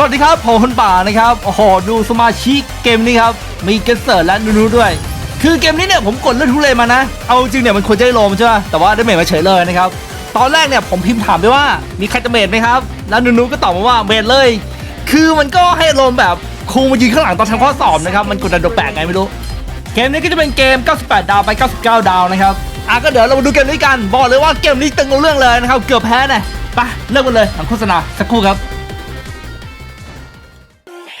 สวัสดีครับผมคนป่านะครับโอ้โหดูสมาชิกเกมนี้ครับ มีเกสเซอร์และนูนูด้วย คือเกมนี้เนี่ยผมกดเลือดทุเรศมานะ เอาจริงเนี่ยมันควรจะได้โลมใช่ไหมแต่ว่าได้เมจมาเฉยเลยนะครับ ตอนแรกเนี่ยผมพิมพ์ถามไปว่ามีใครจะเมจไหมครับ แล้วนูนูก็ตอบมาว่าเมจเลย คือมันก็ให้โลมแบบครูมายืนข้างหลังตอนทำข้อสอบนะครับ มันกดดันแปลกไงไม่รู้ เกมนี้ก็จะเป็นเกม 98 ดาวไป 99 ดาวนะครับ อะก็เดี๋ยวเรามาดูเกมนี้กัน บอกเลยว่าเกมนี้ตึงเอาเรื่องเลยนะครับ เกือบแพ้นะไปเริ่มกันเลยหลังโฆษณาสักครู่ครับ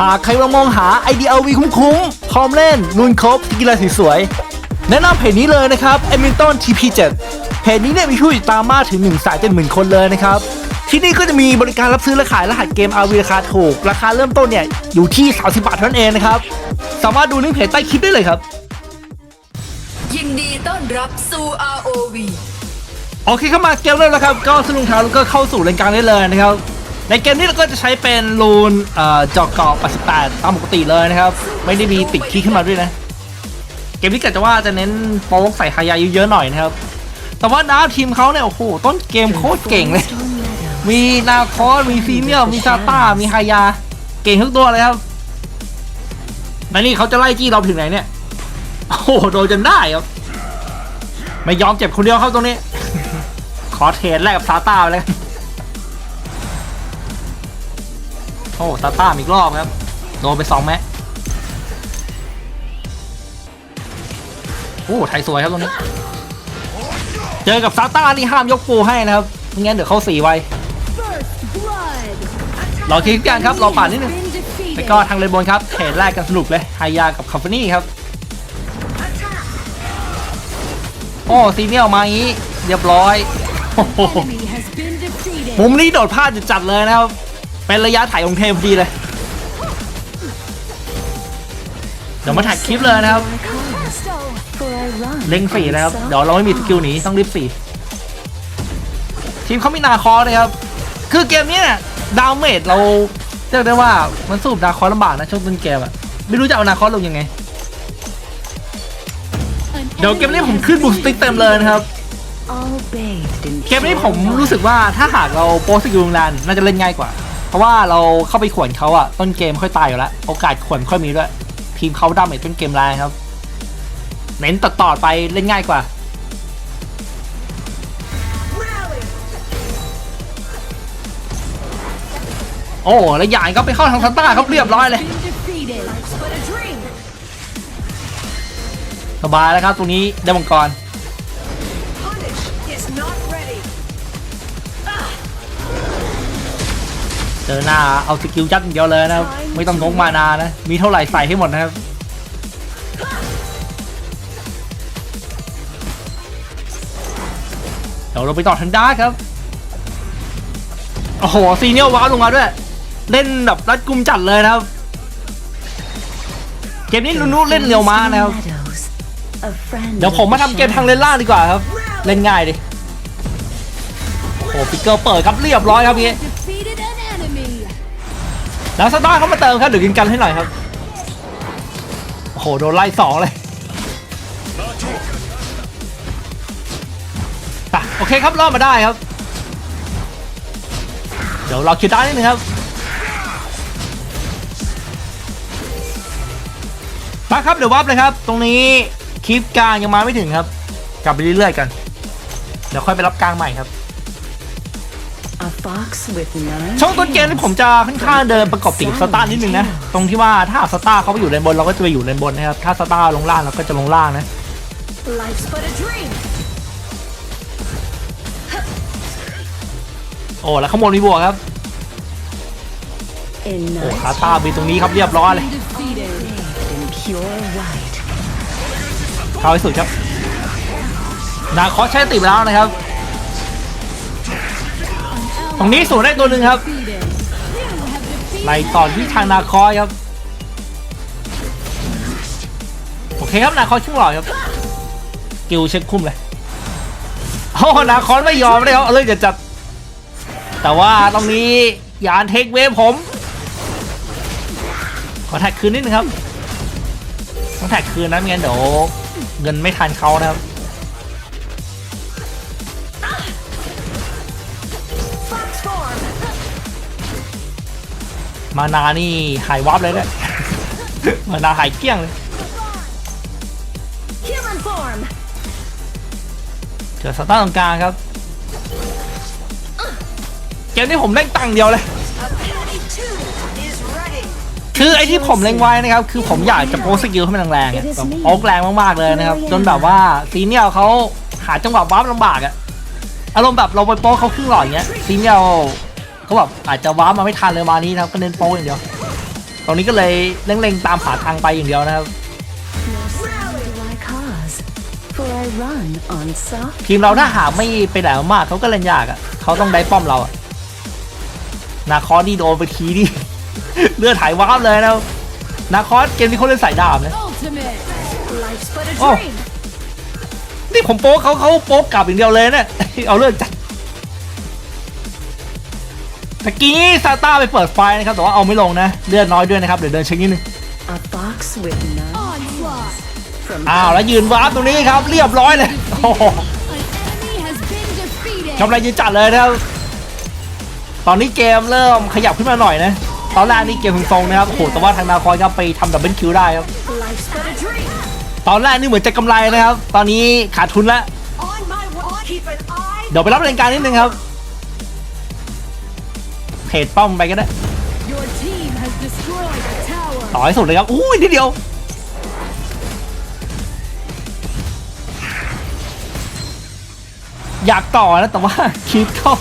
หากใครกำลังมองหา IDLV คุ้มๆ พร้อมเล่นลุนครบกีฬาสีสวยๆแนะนำเพจนี้เลยนะครับ e m i l t o n TP7 เพจนี้เนี่ยมีผู้ติดตามมากถึง1นึ่งแสนเจ็ดหมื่นคนเลยนะครับ ที่นี่ก็จะมีบริการรับซื้อและขายรหัสเกม RV ราคาถูก ราคาเริ่มต้นเนี่ยอยู่ที่ 30 บาทเท่านั้นเองนะครับ สามารถดูลิงก์เพจใต้คลิปได้เลยครับ ยินดีต้อนรับสู่ ROV โอเคเข้ามาเกมเริ่มแล้วครับ ก็สนุกครับแล้วก็เข้าสู่รายการได้เลยนะครับ ในเกมนี้เราก็จะใช้เป็นรูนเอ่อจอกเกาะ88 ตามปกติเลยนะครับ ไม่ได้มีติดคีขึ้นมาด้วยนะ เกมนี้เกิดจะว่าจะเน้นโป๊กใส่ฮายาเยอะๆหน่อยนะครับ แต่ว่าดาวทีมเขาเนี่ย โอ้โห ต้นเกมโคตรเก่งเลย มีนาคอสมีซีเนียลมีซาต้า มีฮายา เก่งทุกตัวเลยครับและนี่เขาจะไล่จี้เราถึงไหนเนี่ย โอ้โห โดนจนได้ครับไม่ยอมเจ็บคนเดียวครับตรงนี้ ขอเทรดแลกกับซาต้าไปเลย โอ้ซาต้าอีกรอบครับ โดนไปสองแม็กโอ้ไทยสวยครับตรงนี้ เจอกับซาต้านี่ห้ามยกปูให้นะครับไม่งั้นเดี๋ยวเข้าสี่ไวรอคิดกันครับรอป่านนิดนึงแล้วก็ทางเลนบนครับเทรดแรกกันสนุกเลยไฮยากับคาเฟนี่ครับ โอ้ซีเนียลมาอย่างนี้ เรียบร้อยโอ้โหมุมนี้โดดพลาดจัดๆเลยนะครับ เป็นระยะถ่ายองค์เทพพอดีเลย เดี๋ยวมาถ่ายคลิปเลยนะครับ เล็งสี่นะครับ เดี๋ยวเราไม่มีสกิลหนีต้องรีบสี่ทีมเขามีนาคอสนะครับ คือเกมนี้เนี่ยดาวเมจเราเรียกได้ว่ามันสู้กับนาคอสลำบากนะช่วงต้นเกมอะไม่รู้จะเอานาคอสลงยังไง เดี๋ยวเกมนี้ผมขึ้นบุกสติ๊กเต็มเลยนะครับเกมนี้ผมรู้สึกว่าถ้าหากเราโปสกิลแรงน่าจะเล่นง่ายกว่าเพ ราะว่าเราเข้าไปขวนเขาอะต้นเกมค่อยตายอยู่แล้ว โอกาสขวนค่อยมีด้วย ทีมเขาดาเมจต้นเกมแรงครับ เน้นตัดต่อไปเล่นง่ายกว่าโอ้แล้วใหญ่ก็ไปเข้าทางซันต้าครับเรียบร้อยเลย สบายแล้วครับตรงนี้ได้มังกร เจอหน้าเอาสกิลยัดอย่างเดียวเลยนะครับไม่ต้องงงมานานะ มีเท่าไหร่ใส่ให้หมดนะครับเดี๋ยวเราไปต่อทันด้าครับโอ้โหซีเนียลว้าวลงมาด้วย เล่นแบบรัดกุมจัดเลยนะครับ เกมนี้นุนุเล่นเร็วมากนะครับ เดี๋ยวผมมาทำเกมทางเลนล่างดีกว่าครับ เล่นง่ายดิโอ้โหปิกเกอร์เปิดครับเรียบร้อยครับพี่ แล้วสตาร์เขามาเติมครับเดี๋ยวกินกันให้หน่อยครับโอ้โหโดนไล่สองเลยไปโอเคครับรอดมาได้ครับ เดี๋ยวเราคิดได้นิดนึงครับมาครับเดี๋ยววับเลยครับ ตรงนี้คลิปกลางยังมาไม่ถึงครับ กลับไปเรื่อยๆกัน เดี๋ยวค่อยไปรับกลางใหม่ครับ ช่วงต้นเกมนี่ผมจะค่อนข้างเดินประกอบติดสตาร์นิดนึงนะ ตรงที่ว่าถ้าสตาร์เขาไปอยู่เลนบนเราก็จะไปอยู่เลนบนนะครับ ถ้าสตาร์ลงล่างเราก็จะลงล่างนะโอ้แล้วข้างบนมีบวกครับ โอ้ขาตาบีตรงนี้ครับเรียบร้อยเลยเข้าให้สุดครับ นาคอสใช้ติดไปแล้วนะครับ ตรงนี้สวนได้ตัวหนึ่งครับไล่ต่อที่ทางนาคอยครับ โอเคครับนาคอยชึ้นหล่อครับ กิวเช็คคุ้มเลยโอ้นาคอยไม่ยอมเลยหรอบเลยจะจัด แต่ว่าตรงนี้ยานเทคเวฟผม ขอแท็กคืนนิดนึงครับ ต้องแท็กคืนนะไม่งั้นเดี๋ยวเงินไม่ทันเขานะครับ มานานี่หายวับเลยเนี่ยมานาหายเกลี้ยงเลย Human form. เจอสตาร์ตรงกลางครับ เกมนี้ผมเล่นตังค์เดียวเลย Penny two is ready. คือไอ้ที่ผมเล็งไว้นะครับ คือผมอยากจะโพสสกิลให้มันแรงๆอะแบบโอ๊กแรงมากๆเลยนะครับ จนแบบว่าซีเนียลเขาหาจังหวะวาร์ปลำบากอะอารมณ์แบบเราไปโป๊กเขาครึ่งหลอดอย่างเงี้ยซีเนียล เขาแบบอาจจะวาร์ปมาไม่ทันเลยมานี้นะครับก็เน้นโป๊กอย่างเดียวตรงนี้ก็เลยเล็งๆตามหาทางไปอย่างเดียวนะครับ Do I cause? For I run on soft. ทีมเราถ้าหาไม่ไปไหนมากเขาก็เล่นยากอะเขาต้องได้ป้อมเราอะนาคอสนี่โดนไปทีนี่เลือดหายวาบเลยนะครับนาคอสเกมนี้เขาเล่นสายดาบนะ Ultimate Life's but a Oh. dream. นี่ผมโป๊กเขาเขาโป๊กกลับอย่างเดียวเลยเนี่ยเอาเรื่องจัด ตะกี้ซาต้าไปเปิดไฟนะครับแต่ว่าเอาไม่ลงนะเลือดน้อยด้วยนะครับเดี๋ยวเดินเช็คนิดนึง A box with none. onslaught. From อ้าวแล้วยืนวาร์ปตรงนี้ครับเรียบร้อยเลยโอ้โห An enemy has been defeated. กำไรยืนจัดเลยนะครับ ตอนนี้เกมเริ่มขยับขึ้นมาหน่อยนะ ตอนแรกนี่เกมทรงๆนะครับ โอ้โห แต่ว่าทางนาคอยครับไปทำดับเบิลคิวได้ครับ life's but a dream. ตอนแรกนี่เหมือนจะกำไรนะครับ ตอนนี้ขาดทุนแล้ว On my wall. Keep an eye. เดี๋ยวไปรับรายการนิดนึงครับ เพจป้อมไปก็ได้ Your team has destroyed a tower. ต่อให้สุดเลยครับอุ้ยนิดเดียวอยากต่อนะแต่ว่าคิดเข้า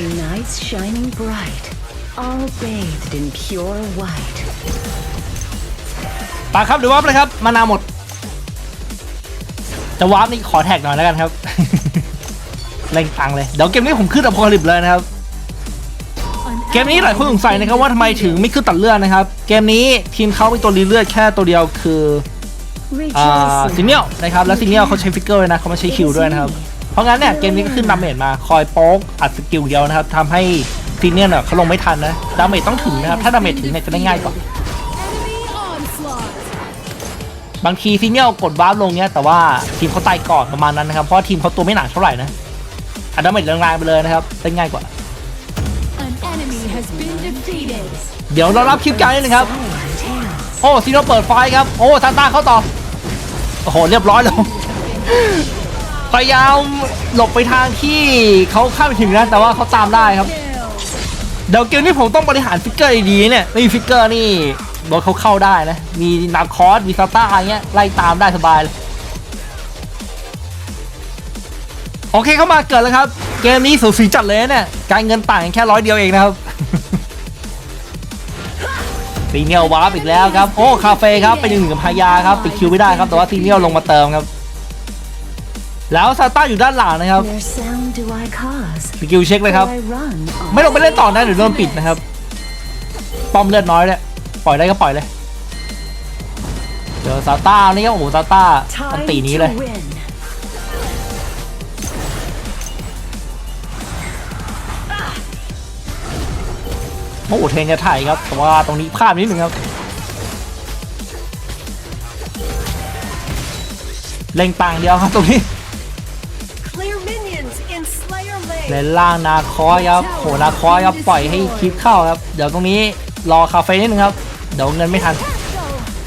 A night shining bright. All bathed in pure white. ปาครับเดี๋ยววาร์ปเลยครับ มานาวหมด จะวาร์ปนี่ขอแท็กหน่อยแล้วกันครับ เร่งตังเลยเดี๋ยวเกมนี้ผมขึ้นอพอลิปเลยนะครับ เกมนี้หลายคนสงสัยนะครับว่าทำไมถึงไม่ขึ้นตัดเลือดนะครับ เกมนี้ทีมเขามีตัวรีเลือดแค่ตัวเดียวคือซิเนียลนะครับแล้วซิเนียลเขาใช้ฟิกเกอร์นะเขาไม่ใช้คิวด้วยนะครับ เพราะงั้นเนี่ยเกมนี้ก็ขึ้นดาเมจมาคอยโป๊กอัดสกิลเดียวนะครับทำให้ซีเนียลเนี่ยเขาลงไม่ทันนะดาเมจต้องถึงนะครับถ้าดาเมจถึงเนี่ยจะได้ง่ายกว่าบางทีซีเนียลกดวาร์ปลงเนี่ยแต่ว่าทีมเขาตายก่อนประมาณนั้นนะครับเพราะทีมเขาตัวไม่หนาเท่าไหร่นะ อัดดาเมจแรงๆไปเลยนะครับได้ง่ายกว่า An enemy has been defeated. เดี๋ยวเรารับคลิปการนิดนึงครับ โอ้ซีโนเปิดไฟครับ โอ้ซานต้าเข้าต่อ โอ้โห เรียบร้อยแล้วพยายามหลบไปทางที่เขาข้ามไปถึงนะ แต่ว่าเขาตามได้ครับ Kill. เดี๋ยวเกมนี้ผมต้องบริหารฟิกเกอร์ดีๆเนี่ยไม่มีฟิกเกอร์นี่โดนเขาเข้าได้นะ มีนาคอสมีซาต้าอะไรเงี้ยไล่ตามได้สบายเลย โอเคเข้ามาเกิดแล้วครับ เกมนี้สูสีจัดเลยนะเนี่ยการเงินต่างกันแค่ร้อยเดียวเองนะครับซีเนียลวาร์ปอีกแล้วครับ โอ้คาเฟ่ครับเป็นหนึ่งกับพายาครับปิดคิวไม่ได้ครับแต่ว่าซีเนียลลงมาเติมครับ แล้วซาต้าอยู่ด้านหลังนะครับ Where sound do I cause? สกิลเช็คเลยครับ For I run on ไม่ลงไปเล่นต่อนะเดี๋ยวโดนปิดนะครับ ป้อมเลือดน้อยเลยปล่อยได้ก็ปล่อยเลยเดี๋ยวซาต้านี่ครับโอ้โหซาต้าอัน Time ตีนี้เลย โอ้โหเทรนจะถ่ายครับแต่ว่าตรงนี้พลาดนิดนึงครับเล็งต่างเดียวครับตรงนี้ Clear minions in Slayer Lane. เลนล่างนาคอยครับโหนาคอยครับปล่อยให้คลิปเข้าครับ เดี๋ยวตรงนี้รอคาเฟ่นิดนึงครับ เดี๋ยวเงินไม่ทัน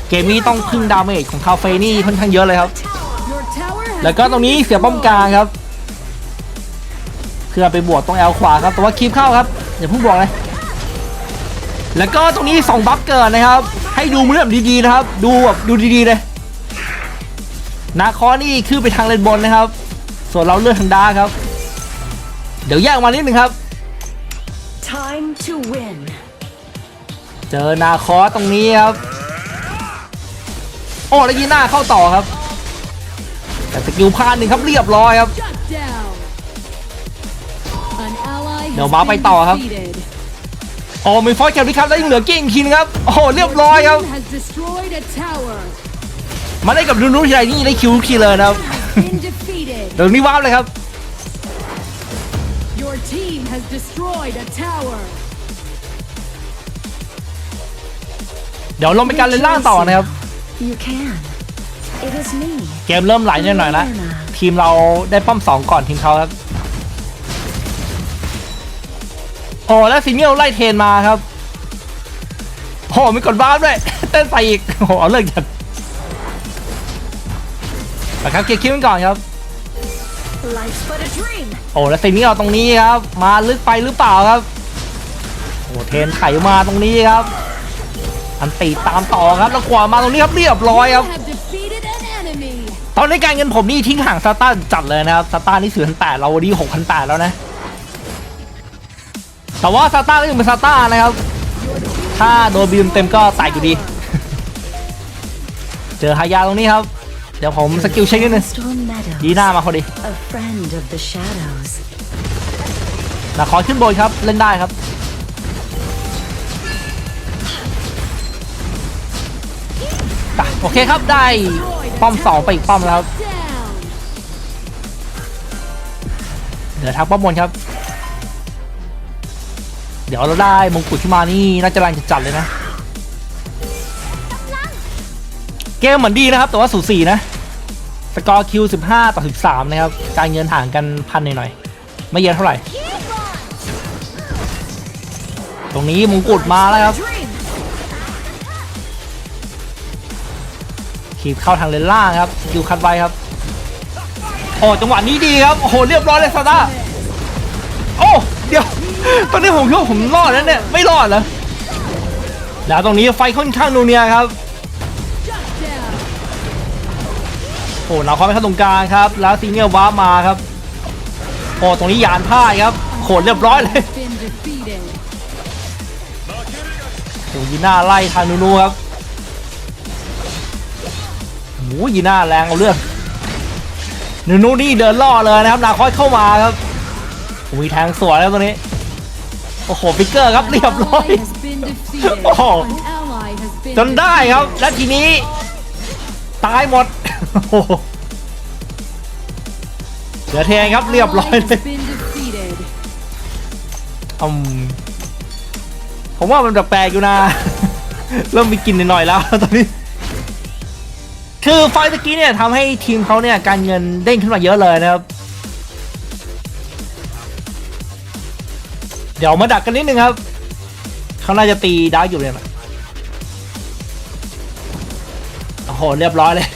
เกมนี้ต้องพึ่งดาเมจของคาเฟ่นี่ค่อนข้างเยอะเลยครับ Your tower has แล้วก็ตรงนี้เสียป้อมกลางครับเพื่อไปบวกตรงแอลขวาครับแต่ว่าคลิปเข้าครับอย่าเพิ่งบวกเลย แล้วก็ตรงนี้สองบัฟเกิดนะครับ ให้ดูเรื่องดีๆนะครับ ดูแบบดูดีๆเลยนาคอนี่ขึ้นไปทางเลนบนนะครับ ส่วนเราเลือกทางดาร์กครับ เดี๋ยวแยกออกมานิดนึงครับ Time to win. เจอนาคอตรงนี้ครับ โอ้แล้วยีน่าเข้าต่อครับ แต่สกิลพลาดหนึ่งครับเรียบร้อยครับ shut down. An ally เดี๋ยว has มาไป been ต่อครับ defeated. โอ้มีฟอสแคปด้วยครับแล้วยังเหลือเก่งคินครับโอ้โหเรียบร้อยครับ Team has destroyed a tower. มาได้กับนูนูทีไรนี่ได้คิวทุกทีเลยนะครับ Been defeated. เดี๋ยวนี้ว้าวเลยครับ Your team has destroyed a tower. เดี๋ยวลงไปการเล่นล่างต่อนะครับ You can. It is me. เกมเริ่มไหลนิดหน่อยนะทีมเราได้ป้อมสองก่อนทีมเขาครับ โอ้แล้วซีเนียลไล่เทนมาครับโอ้มีกดบ้าด้วยเต้นใส่อีกโอ้เอาเลิกจัดนะครับเกียร์คิวกันก่อนครับโอ้แล้วซีเนียลตรงนี้ครับ มาลึกไปหรือเปล่าครับโอ้เทนไถมาตรงนี้ครับ อันตีตามต่อครับแล้วขวามาตรงนี้ครับเรียบร้อยครับตอนนี้การเงินผมนี่ทิ้งห่างซาต้าจัดเลยนะครับซาต้านี่สี่พันแปดเราวันนี้หกพันแปดแล้วนะ แต่ว่าซาต้าก็ยังเป็นซาต้านะครับ ถ้าโดนบีมเต็มก็ตายอยู่ดี เจอฮายาตรงนี้ครับ เดี๋ยวผมสกิลเช็คนิดนึงดีหน้ามาพอดีนะขอขึ้นบนครับ เล่นได้ครับอะโอเคครับได้ป้อมสองไปอีกป้อมแล้ว เดี๋ยวทางป้อมบนครับ เดี๋ยวเราได้มงกุฎขึ้นมานี่น่าจะแรงจัดเลยนะ เกมเหมือนดีนะครับ แต่ว่าสูสีนะ สกอร์คิว 15 ต่อ 13 นะครับ การเงินห่างกันพันหน่อยๆ ไม่เยอะเท่าไหร่ ตรงนี้มงกุฎมาแล้วครับขีบเข้าทางเลนล่างครับสกิลคัดไว้ครับ โอ้จังหวะนี้ดีครับ โอ้โหเรียบร้อยเลยซาด้าโอ้ เดี๋ยว ตอนนี้ผมคิดว่าผมรอดแล้วเนี่ย ไม่รอดเหรอแล้วตรงนี้ไฟค่อนข้างนูเนียครับโอ้เราเข้าไปเข้าตรงกลางครับ แล้วซีเนียร์วามาครับโอ้ตรงนี้ยานพ่ายครับโขนเรียบร้อยเลยโอ้ยีน่าไล่ทานูนูครับโอ้ยีน่าแรงเอาเรื่องนูนูนี่เดินล่อเลยนะครับ นาคอยเข้ามาครับโอ้ยแทงสวยแล้วตัวนี้ โอ้โหฟิกเกอร์ครับ An เรียบร้อย ally has been defeated. Oh. An ally has been จนได้ครับ และทีนี้ ตายหมดโอ้โหเหลือเทงครับเรียบร้อยเลย Ally has been defeated. อืมผมว่ามันแปลกๆอยู่นะ เริ่มมีกลินหน่อยๆแล้วตอนนี้ คือไฟล์ตะกี้เนี่ยทำให้ทีมเขาเนี่ยการเงินเด้งขึ้นมาเยอะเลยนะครับ เดี๋ยวมาดักกันนิดนึงครับ เขาน่าจะตีดาร์กอยู่เลยนะโอ้โห เรียบร้อยเลย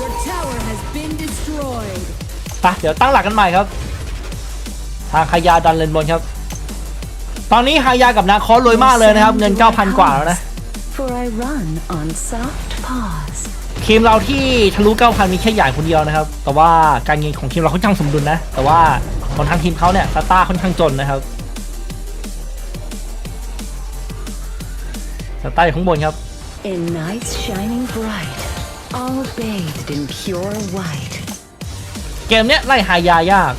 Your tower has been destroyed. ไปเดี๋ยวตั้งหลักกันใหม่ครับ ทางขายาดันเลนบนครับ ตอนนี้ฮายากับนาคอสรวยมากเลยนะครับ เงิน 9,000 กว่าแล้วนะ For I run on soft paws. ทีมเราที่ทะลุ 9,000 มีแค่ใหญ่คนเดียวนะครับ แต่ว่าการเงินของทีมเราค่อนข้างสมดุลนะ แต่ว่า ของทางทีมเขาเนี่ยสตาร์ค่อนข้างจนนะครับสตาร์อยู่ข้างบนครับ In nights shining bright, all bathed in pure white. เกมเนี้ยไล่ฮายายาก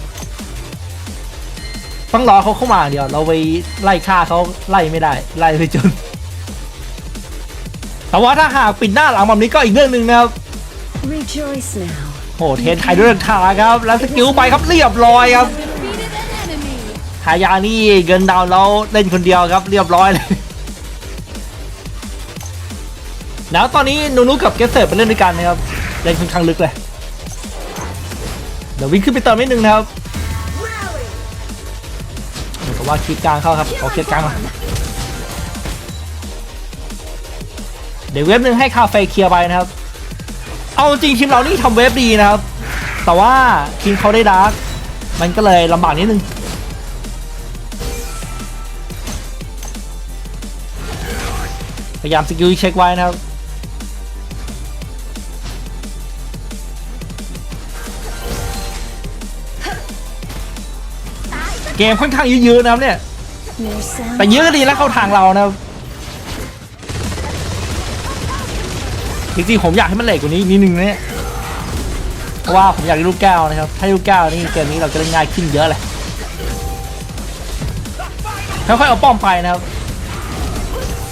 ต้องรอเขาเข้ามาอย่างเดียวเราไปไล่ฆ่าเขาไล่ไม่ได้ ไล่ไปจน แต่ว่าถ้าหากปิดหน้าหลังแบบนี้ก็อีกเรื่องหนึ่งนะครับ Rejoice now. โหเทนไทยด้วยขาครับ แล้วสกิลไปครับเรียบร้อยครับ Defeated an enemy. หายานี่เกินดาวแล้วเล่นคนเดียวครับเรียบร้อยเลยแล้วตอนนี้นูนูกับเกสเซอร์ไปเล่นด้วยกันนะครับเล่นค่อนข้างลึกเลย เดี๋ยววิ่งขึ้นไปเติมนิดนึงนะครับเหมือนกับว่าคีย์กลางเข้าครับขอคีย์กลางมาเดี๋ยวเว็บหนึ่งให้คาเฟ่เคลียร์ไปนะครับ เอาจริงทีมเรานี่ทำเว็บดีนะครับ แต่ว่าทีมเขาได้ดาร์กมันก็เลยลำบากนิดนึงพยายามสกิลเช็คไว้นะครับเกมค่อนข้างยืดๆนะครับเนี่ย แต่ยืดก็ดีแล้วเข้าทางเรานะครับ จริงๆผมอยากให้มันเหล็กกว่านี้นิดนึงนะเนี่ยเพราะว่าผมอยากได้ลูกแก้วนะครับ ถ้าลูกแก้วนี่เกมนี้เราจะเล่นง่ายขึ้นเยอะเลยค่อยๆเอาป้อมไปนะครับ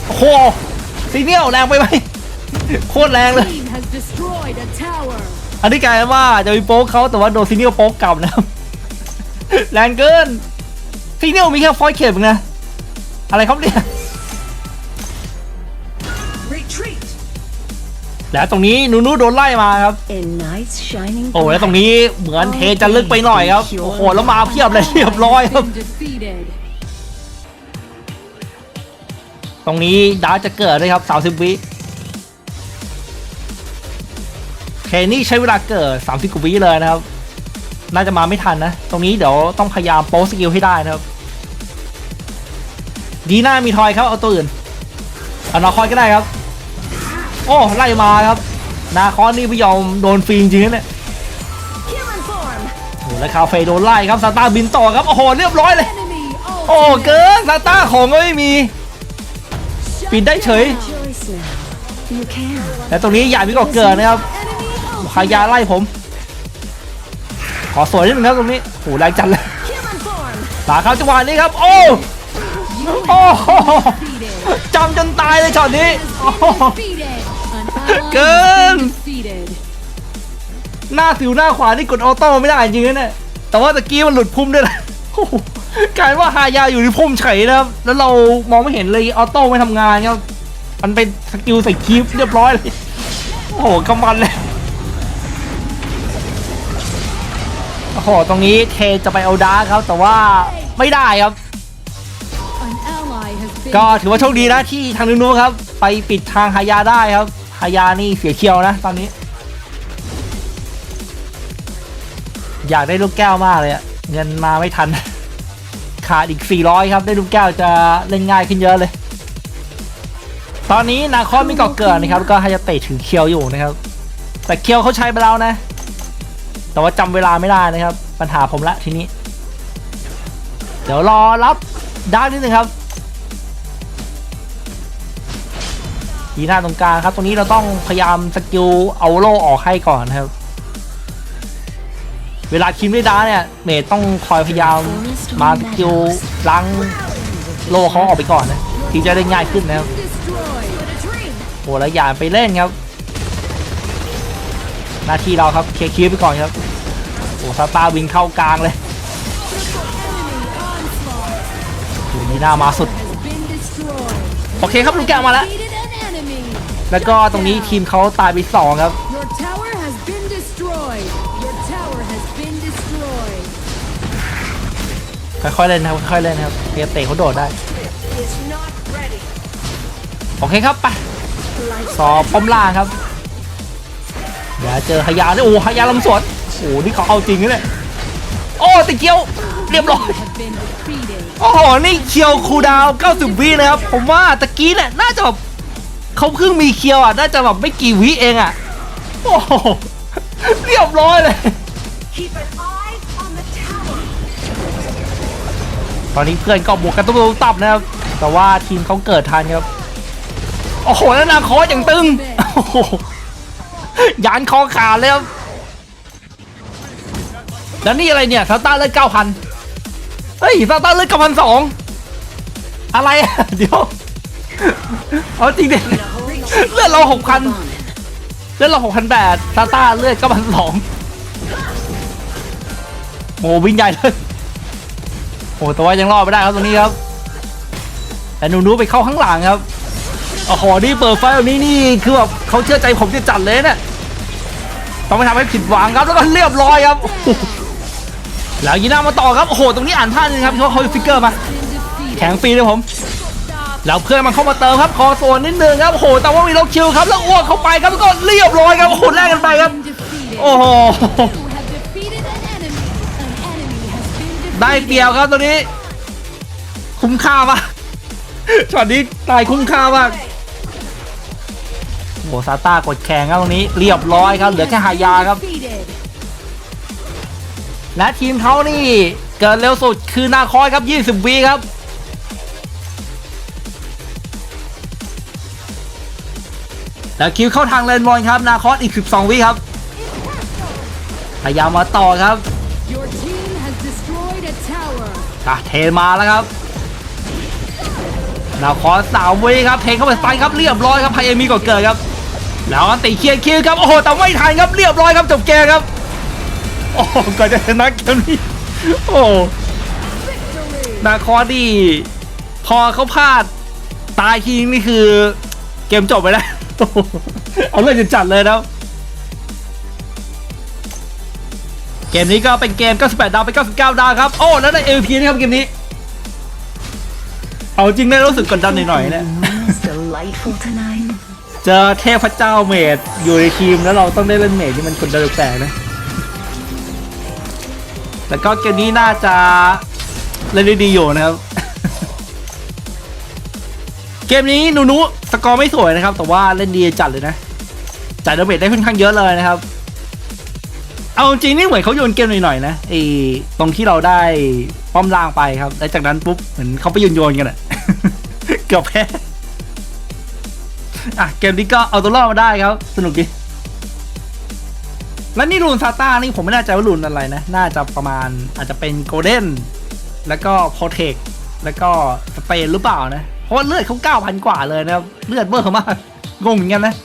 โอ้โหซีเนียลแรงไปไหมโคตรแรงเลย Team has destroyed a tower. อันนี้กลายเป็นว่าจะมีโป๊กเขาแต่ว่าโดนซีเนียลโป๊กกลับนะครับ แรงเกินซีเนียลมีแค่ฟอยล์เข็มนะ อะไรครับเนี่ย แล้วตรงนี้นูนูโดนไล่มาครับ A nice shining โอ้แล้วตรงนี้เหมือนเทจะลึกไปหน่อยครับโอ้โหแล้วมาเพียบเลยเรียบร้อยครับ Been defeated. ตรงนี้ดาร์กจะเกิดเลยครับ30วิเคนี่ใช้เวลาเกิด30กว่าวิเลยนะครับ น่าจะมาไม่ทันนะ ตรงนี้เดี๋ยวต้องพยายามโป๊สกิลให้ได้นะครับ ดีหน้ามีทอยครับเอาตัวอื่นเอานาคอยก็ได้ครับ โอ้ไล่มาครับ นาคอนนี่ไม่ยอมโดนฟรีจริงๆนะเนี่ยโอ้แล้วคาเฟ่โดนไล่ครับซาตาบินต่อครับโอ้โหเรียบร้อยเลย โอ้เกินซาตาของก็ไม่มี ปิดได้เฉยและตรงนี้ยามิก็เกิดนะครับ Enemy พายาไล่ผม ขอสวยนิดนึงครับตรงนี้โหแรงจัดเลยตาครับจังหวะนี้ครับ โอ้โอ้จำจนตายเลยช็อตนี้ โอ้โห Defeated. An ally has Good. been defeated. หน้าสิวหน้าขวานี่กดออโต้ไม่ได้จริงๆนะเนี่ยแต่ว่าตะกี้มันหลุดพุ่มด้วยนะโอ้โหกลายว่าฮายาอยู่ในพุ่มเฉยนะครับ แล้วเรามองไม่เห็นเลยออโต้ไม่ทำงานครับมันเป็นสกิลใส่คีฟเรียบร้อยเลยโอ้โหกำมันเลยโอ้โหตรงนี้เทจะไปเอาดาร์คครับ แต่ว่าไม่ได้ครับ An ally has been ก็ถือว่าโชคดีนะที่ทางนู้นๆครับ ไปปิดทางฮายาได้ครับ ฮายานี่เสียเคียวนะตอนนี้ อยากได้ลูกแก้วมากเลยอะเงินมาไม่ทัน ขาดอีก 400 ครับ ได้ลูกแก้วจะเล่นง่ายขึ้นเยอะเลย ตอนนี้นาคอสมีเกาะเกิดนะครับ ก็ฮายาเตะถือเคียวอยู่นะครับ แต่เคียวเขาใช้ไปแล้วนะ แต่ว่าจำเวลาไม่ได้นะครับ ปัญหาผมละทีนี้ เดี๋ยวรอรับด้านนิดนึงครับ ยีหน้าตรงกลางครับตรงนี้เราต้องพยายามสกิลเอาโล่ออกให้ก่อนนะครับ เวลาคิมได้ดาเนี่ยเมดต้องคอยพยายามมาสกิลล้างโล่เขาออกไปก่อนนะทีจะได้ง่ายขึ้นนะครับโอ้แล้วอย่าไปเล่นครับ หน้าที่เราครับเคลียร์คิวไปก่อนครับโอ้ซาตาวิ่งเข้ากลางเลยอยู่นี่หน้ามาสุด โอเคครับลูกแกวมาแล้ว แล้วก็ตรงนี้ทีมเขาตายไปสองครับ Your tower has been destroyed. Your tower has been destroyed. ค่อยๆเล่นนะครับค่อยๆเล่นนะครับเตียเตะเขาโดดได้ is not ready โอเคครับไปสอบป้อมล่างครับเดี๋ยวเจอฮายาเนี่ยโอ้ฮายาลำสวนโอ้นี่เขาเอาจริงนะเนี่ยโอ้ติเกียวเรียบร้อย Have been defeated. โอ้โห นี่เคียวคูลดาวน์90 วินะครับ ผมว่าตะกี้เนี่ยน่าจะแบบ เขาเพิ่งมีเคียวอะ น่าจะแบบไม่กี่วิเองอะ โอ้โหเรียบร้อยเลย keep an eye on the tower ตอนนี้เพื่อนก็บวกกันตุ้มตับนะครับ แต่ว่าทีมเขาเกิดทันครับ โอ้โหแล้วนาคอสอย่างตึง โอ้โหยานคอขาดเลยครับ แล้วนี่อะไรเนี่ยซาต้าเลือดเก้าพันเฮ้ยซาต้าเลือดเก้าพันสองอะไรอะเดี๋ยว เอาจริงดิเลือดเราหกพันเลือดเราหกพันแปดซาต้าเลือดเก้าพันสองโอ้วิ่งใหญ่เลยโอ้แต่ว่ายังรอดไม่ได้ครับตรงนี้ครับ แต่หนูนูไปเข้าข้างหลังครับโอ้โหนี่เปิดไฟแบบนี้นี่คือแบบเขาเชื่อใจผมจะจัดเลยเนี่ยต้องไม่ทำให้ผิดหวังครับแล้วก็เรียบร้อยครับแล้วยีน่ามาต่อครับโอ้โหตรงนี้อ่านท่านึงครับเพราะเขาฟิกเกอร์มาแข็งฟรีเลยผม แล้วเพื่อนมันเข้ามาเติมครับคอโซนนิดนึงครับโอ้โหแต่ว่ามีโลคิวครับแล้วอ้วกเข้าไปครับแล้วก็เรียบร้อยครับโอ้โหแลกกันไปครับ โอ้โหได้เปรียบ defeated. ครับตัวนี้ คุ้มค่ามากช็อตนี้ตายคุ้มค่ามากโอซาต้ากดแข่งครับตรงนี้เรียบร้อยครับ เหลือแค่หายาครับ และทีมเขานี่เกิดเร็วสุดคือนาคอยครับ 20วีครับ แล้วคิวเข้าทางเลนบอลครับ นาคอสอีก 12 วิครับ พยายามมาต่อครับ Your team has destroyed a tower. อะเทมาแล้วครับ นาคอสสามวิครับเพลงเข้าไปสไตล์ครับ เรียบร้อยครับไพเอมีก่อนเกิดครับ แล้วอันติเคลียร์คิวครับ โอ้โห แต่ไม่ทันครับ เรียบร้อยครับ จบเกมครับ โอ้โหก่อนจะชนะเกมนี้ โอ้ นาคอสนี่พอเขาพลาดตายทีนี่คือเกมจบไปแล้วโอ้โห เอาเรื่องจะจัดเลยนะเกมนี้ก็เป็นเกม 98 ดาวไป 99 ดาวครับ โอ้ แล้วได้ MVP นะครับเกมนี้ เอาจริงได้รู้สึกกดดันหน่อยๆ The นะ moon is delightful tonight. เจอเทพเจ้าเมดอยู่ในทีมแล้วเราต้องได้เล่นเมดที่มันกดดันแปลกๆนะ แต่ก็เกมนี้น่าจะเล่นได้ดีอยู่นะครับ เกมนี้นูนุส กอร์ไม่สวยนะครับ แต่ว่าเล่นดีจัดเลยนะจ่ายดาเมจได้ค่อนข้างเยอะเลยนะครับ เอาจริงนี่เหมือนเขาโยนเกมหน่อยๆนะไอ้ตรงที่เราได้ป้อมล่างไปครับแล้วจากนั้นปุ๊บเหมือนเขาไปโยนโยนกันอะเกือบแพ้อะเกมนี้ก็เอาตัวรอดมาได้ครับ สนุกดีและนี่รูนซาต้านี่ผมไม่แน่ใจว่ารูนอะไรนะ น่าจะประมาณอาจจะเป็นโกลเด้น แล้วก็โ o เทค แล้วก็สเปนหรือเปล่านะ ราะว่าเลือดเขาเก้าพันกว่าเลยนะครับเลือดเบอร์เขามากงงเหมือนกันนะ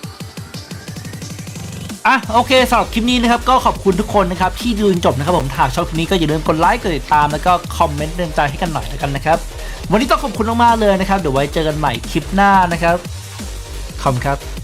อะโอเคสำหรับคลิปนี้นะครับก็ขอบคุณทุกคนนะครับที่ดูจนจบนะครับผมถ้าชอบคลิปนี้ก็อย่าลืมกดไลค์กดติดตามแล้วก็คอมเมนต์เตือนใจให้กันหน่อยแล้วกันนะครับวันนี้ต้องขอบคุณมากๆเลยนะครับเดี๋ยวไว้เจอกันใหม่คลิปหน้านะครับขอบคุณครับ